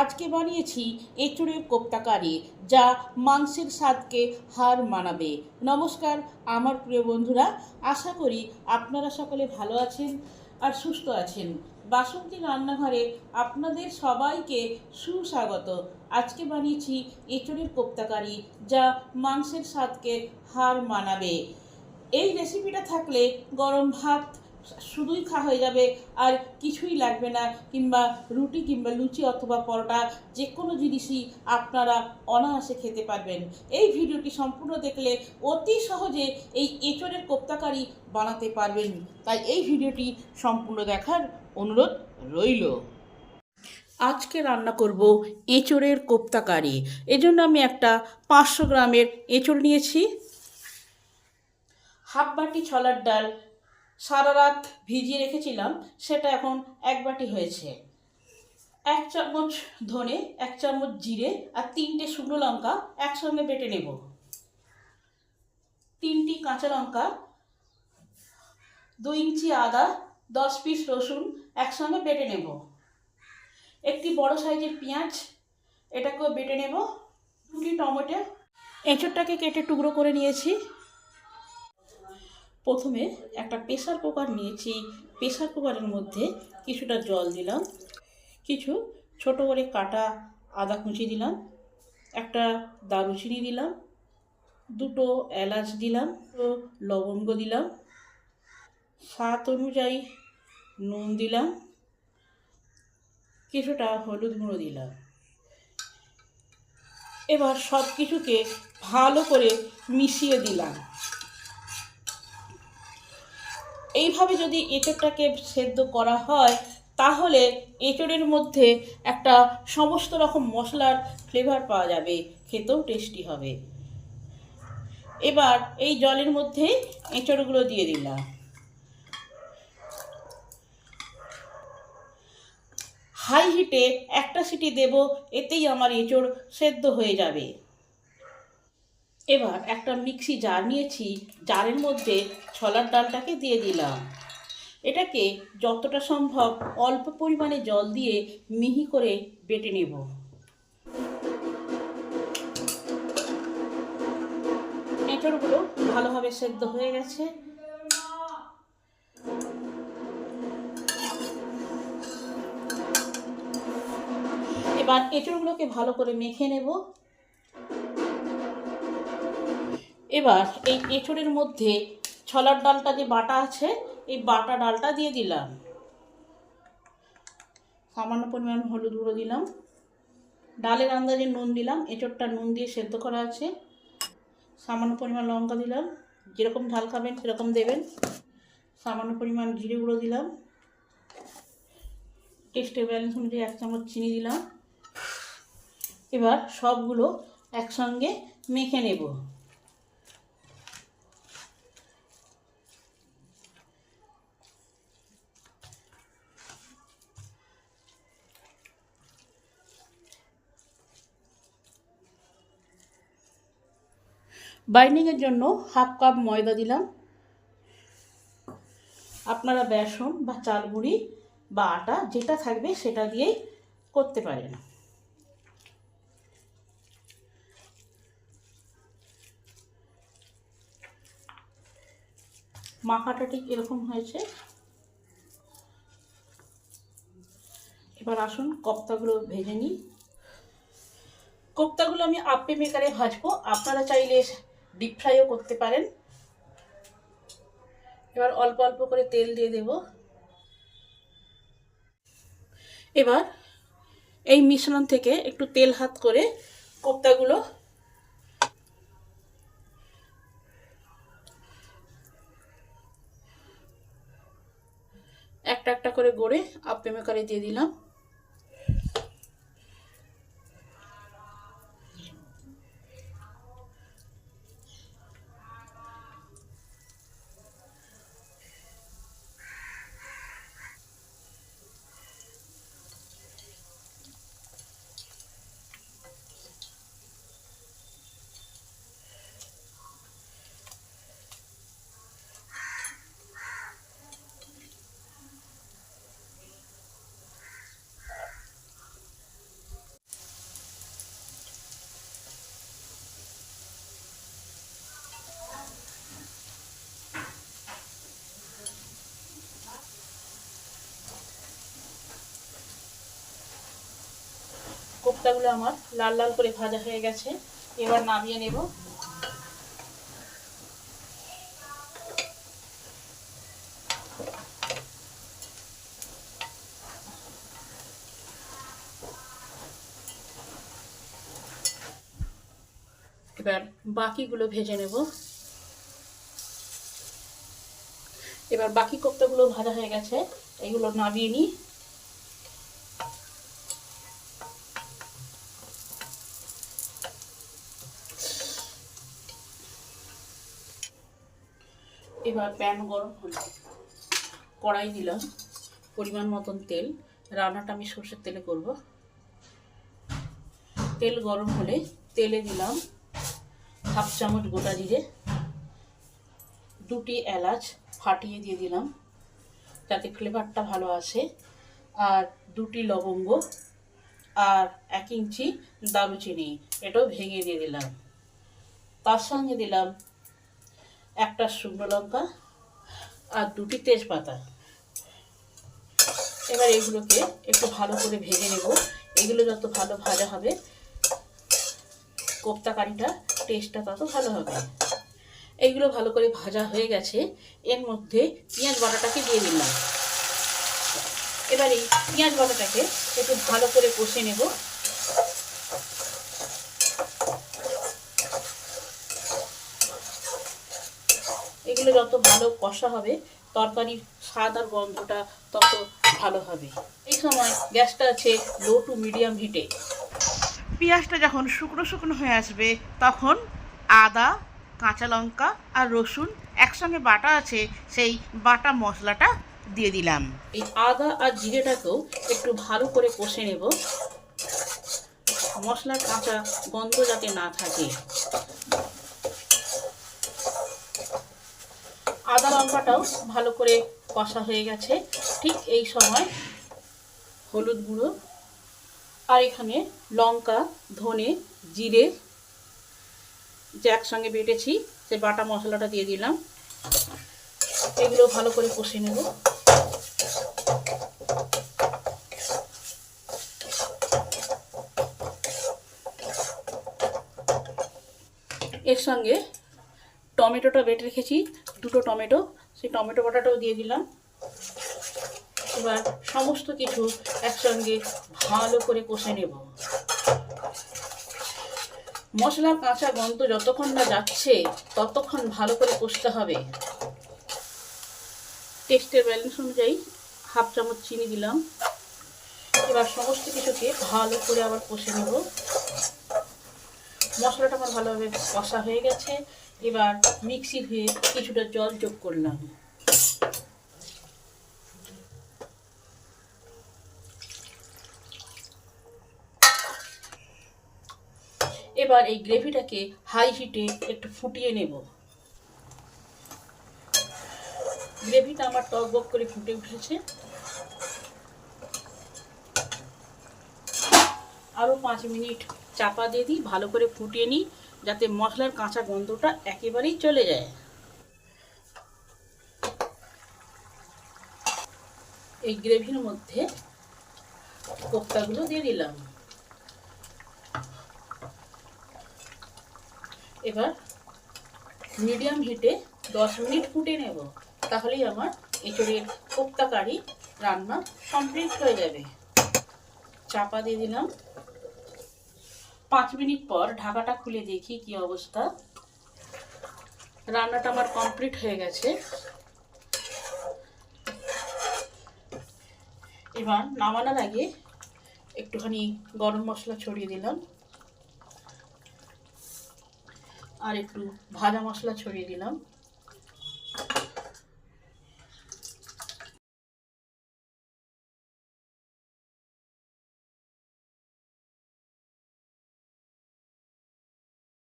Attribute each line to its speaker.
Speaker 1: আজকে বানিয়েছি এঁচড়ের কোপ্তাকারি, যা মাংসের স্বাদকে হার মানাবে। নমস্কার, আমার প্রিয় বন্ধুরা, আশা করি আপনারা সকলে ভালো আছেন আর সুস্থ আছেন। বাসন্তী রান্নাঘরে আপনাদের সবাইকে সুস্বাগত। আজকে বানিয়েছি এঁচড়ের কোপ্তাকারি, যা মাংসের স্বাদকে হার মানাবে। এই রেসিপিটা থাকলে গরম ভাত শুধুই খাওয়া হয়ে যাবে আর কিছুই লাগবে না, কিংবা রুটি কিংবা লুচি অথবা পরোটা যে কোনো জিনিসই আপনারা অনায়াসে খেতে পারবেন। এই ভিডিওটি সম্পূর্ণ দেখলে অতি সহজে এই এঁচড়ের কোপ্তাকারি বানাতে পারবেন। তাই এই ভিডিওটি সম্পূর্ণ দেখার অনুরোধ রইল। আজকে রান্না করব এঁচড়ের কোপ্তাকারি। এজন্য আমি একটা পাঁচশো গ্রামের এঁচড় নিয়েছি। হাফ বাটি ছলার ডাল সারা রাত ভিজিয়ে রেখেছিলাম, সেটা এখন এক বাটি হয়েছে। এক চামচ ধনে, এক চামচ জিরে আর তিনটে শুকনো লঙ্কা একসঙ্গে বেটে নেব। তিনটি কাঁচা লঙ্কা দুই ইঞ্চি আদা, দশ পিস রসুন একসঙ্গে বেটে নেব। একটি বড় সাইজের পেঁয়াজ, এটাকেও বেটে নেব। দুটি টমেটো, এঁচড়টাকে কেটে টুকরো করে নিয়েছি। প্রথমে একটা প্রেশার কুকার নিয়েছি। প্রেসার কুকারের মধ্যে কিছুটা জল দিলাম। কিছু ছোট করে কাটা আদা কুচি দিলাম। একটা দারুচিনি দিলাম। দুটো এলাচ দিলাম। লবঙ্গ দিলাম। স্বাদ অনুযায়ী নুন দিলাম। কিছুটা হলুদ গুঁড়ো দিলাম। এবার সব কিছুকে ভালো করে মিশিয়ে দিলাম। এইভাবে যদি এঁচড়টাকে সেদ্ধ করা হয়, তাহলে এঁচড়ের মধ্যে একটা সমস্ত রকম মশলার ফ্লেভার পাওয়া যাবে, খেতেও টেস্টি হবে। এবার এই জলের মধ্যে এঁচড়গুলো দিয়ে দিলাম। হাই হিটে একটা সিটি দেব, এতেই আমার এঁচড় সেদ্ধ হয়ে যাবে। এবার একটা মিক্সি জার নিয়েছি, জারের মধ্যে ছোলার ডালটাকে দিয়ে দিলাম। এটাকে যতটা সম্ভব অল্প পরিমাণে জল দিয়ে মিহি করে বেটে নেব। এঁচড়গুলো ভালোভাবে সেদ্ধ হয়ে গেছে। এবার এঁচড়গুলোকে ভালো করে মেখে নেব। এবার এই এঁচড়ের মধ্যে ছলার ডালটা যে বাটা আছে, এই বাটা ডালটা দিয়ে দিলাম। সামান্য পরিমাণ হলুদ গুঁড়ো দিলাম। ডালের আন্দাজে নুন দিলাম, এঁচড়টা নুন দিয়ে সেদ্ধ করা আছে। সামান্য পরিমাণ লঙ্কা দিলাম, যেরকম ঝাল খাবেন সেরকম দেবেন। সামান্য পরিমাণ জিরে গুঁড়ো দিলাম। টেস্টের ব্যালেন্স অনুযায়ী এক চামচ চিনি দিলাম। এবার সবগুলো একসঙ্গে মেখে নেব। বাইন্ডিংয়ের জন্য হাফ কাপ ময়দা দিলাম। আপনারা বেসন বা চাল গুঁড়ি বা আটা যেটা থাকবে সেটা দিয়েই করতে পারেন। মাখাটা ঠিক এরকম হয়েছে। এবার আসুন কপ্তাগুলো ভেজে নিই। কোপ্তাগুলো আমি আপ্পে মেকারে ভাজবো। আপনারা চাইলে ডিপ ফ্রাইও করতে পারেন। এবার অল্প অল্প করে তেল দিয়ে দেব। এবার এই মিশ্রণ থেকে একটু তেল হাত করে কোপ্তাগুলো একটা একটা করে গড়ে আপ্পে মেকারে দিয়ে দিলাম। কোপ্তাগুলো আমার লাল লাল করে ভাজা হয়ে গেছে। এবার নামিয়ে নেব। এবার বাকিগুলো ভেজে নেব। এবার বাকি কোপ্তাগুলো ভাজা হয়ে গেছে। এগুলো নামিয়ে নিই। এবার প্যান গরম হলো। কড়াই দিলাম পরিমাণ মতন তেল। রান্নাটা আমি সর্ষের তেলে করব। তেল গরম হলে তেলে দিলাম হাফ চামচ গোটা জিরে, দুটি এলাচ ফাটিয়ে দিয়ে দিলাম যাতে ফ্লেভারটা ভালো আসে, আর দুটি লবঙ্গ আর এক ইঞ্চি দারুচিনি এটাও ভেঙে দিয়ে দিলাম। তার সঙ্গে দিলাম একটা শুকনো লঙ্কা আর দুটি তেজপাতা। এবার এগুলোকে একটু ভালো করে ভেজে নেব। এগুলো যত ভালো ভাজা হবে, কোপ্তা কারিটা টেস্টটা তত ভালো হবে। এইগুলো ভালো করে ভাজা হয়ে গেছে। এর মধ্যে পেঁয়াজ বাটাটাকে দিয়ে দিলাম। এবার এই পেঁয়াজ বাটাটাকে একটু ভালো করে কষে নেব। এগুলো যত ভালো কষা হবে তরকারির স্বাদ আর গন্ধটা তত ভালো হবে। এই সময় গ্যাসটা আছে লো টু মিডিয়াম হিটে। পেঁয়াজটা যখন শুকনো শুকনো হয়ে আসবে তখন আদা কাঁচা লঙ্কা আর রসুন একসঙ্গে বাটা আছে সেই বাটা মশলাটা দিয়ে দিলাম। এই আদা আর জিরেটাকেও একটু ভালো করে কষে নেব। মশলার কাঁচা গন্ধ যাতে না থাকে। আদা লঙ্কাটাও ভালো করে কষা হয়ে গেছে। ঠিক এই সময় হলুদ গুঁড়ো আর এখানে লঙ্কা, ধনে, জিরে যে একসঙ্গে বেটেছি, সে বাটা মশলাটা দিয়ে দিলাম। এগুলো ভালো করে কষে নেব। এর সঙ্গে টমেটোটা বেটে রেখেছি। দুটো টমেটো, সেই টমেটো বাটাটাও দিয়ে দিলাম। এবার সমস্ত কিছু একসঙ্গে ভালো করে কষে নেব। মশলা, কাঁচা গন্ধ যতক্ষণ না যাচ্ছে, ততক্ষণ ভালো করে কষতে হবে। টেস্টের ব্যালেন্স অনুযায়ী হাফ চামচ চিনি দিলাম। এবার সমস্ত কিছুকে ভালো করে আবার কষে নেব। মশলাটা আমার ভালোভাবে কষা হয়ে গেছে। এবার মিক্সি ধুয়ে কিছুটা জল যোগ করলাম। এবার এই গ্রেভিটাকে হাই হিটে একটু ফুটিয়ে নেব। গ্রেভিটা আমার টক বক করে ফুটে উঠেছে। আরও পাঁচ মিনিট চাপা দিয়ে দিই, ভালো করে ফুটিয়ে নিই, যাতে মশলার কাঁচা গন্ধটা একেবারেই চলে যায়। এই গ্রেভির মধ্যে কোপ্তাগুলো দিয়ে দিলাম। এবার মিডিয়াম হিটে দশ মিনিট ফুটে নেব, তাহলেই আমার এঁচড়ের কোপ্তা কারি রান্না কমপ্লিট হয়ে যাবে। চাপা দিয়ে দিলাম পাঁচ মিনিট পর ঢাকাটা খুলে দেখি কি অবস্থা। রান্নাটা আমার কমপ্লিট হয়ে গেছে। এবার নামানোর আগে একটুখানি গরম মশলা ছড়িয়ে দিলাম। আর একটু ভাজা মশলা ছড়িয়ে দিলাম।